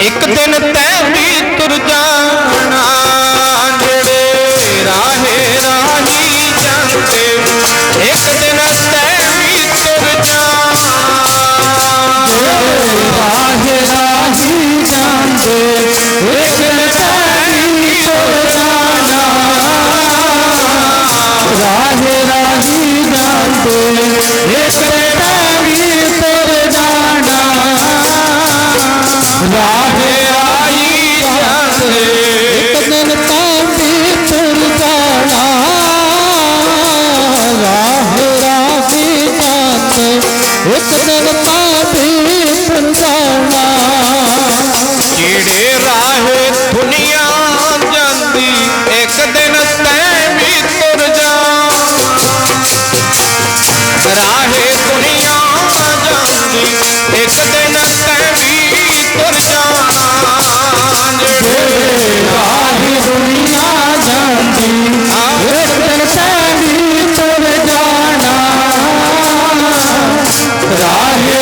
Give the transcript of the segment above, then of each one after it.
ਇੱਕ ਦਿਨ ਤੈ ਵੀ ਤੁਰ ਜਾਣਾ ਜਿਹੜੇ ਰਾਹੇ ਰਾਹੀ ਜਾਂਦੇ ਇੱਕ ਦਿਨ ਤੈ ਵੀ ਤੁਰ ਜਾਣਾ ਰਾਹੇ ਰਾਹੀ ਜਾਂਦੇ ਇੱਕ ਦਿਨ ਤੈਨੂੰ ਤੁਰ ਜਾਣਾ ਰਾਹੇ ਰਾਹੀ ਜਾਂਦੇ ਇੱਕ एक दिन भी कीड़े राहे दुनिया जाती एक दिन तै भी तुर जा राहे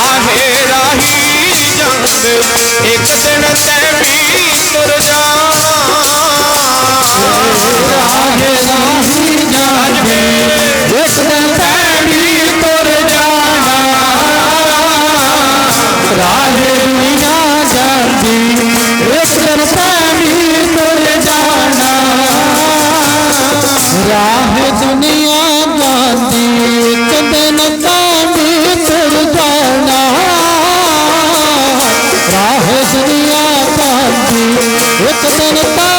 आहे राही जंग एक दिन तैं भी तुर जाना राही जंग एक दुनिया जंगी एक दिन तैं तुर जाना राहे दुनिया गांधी एक दिन Sasana Pa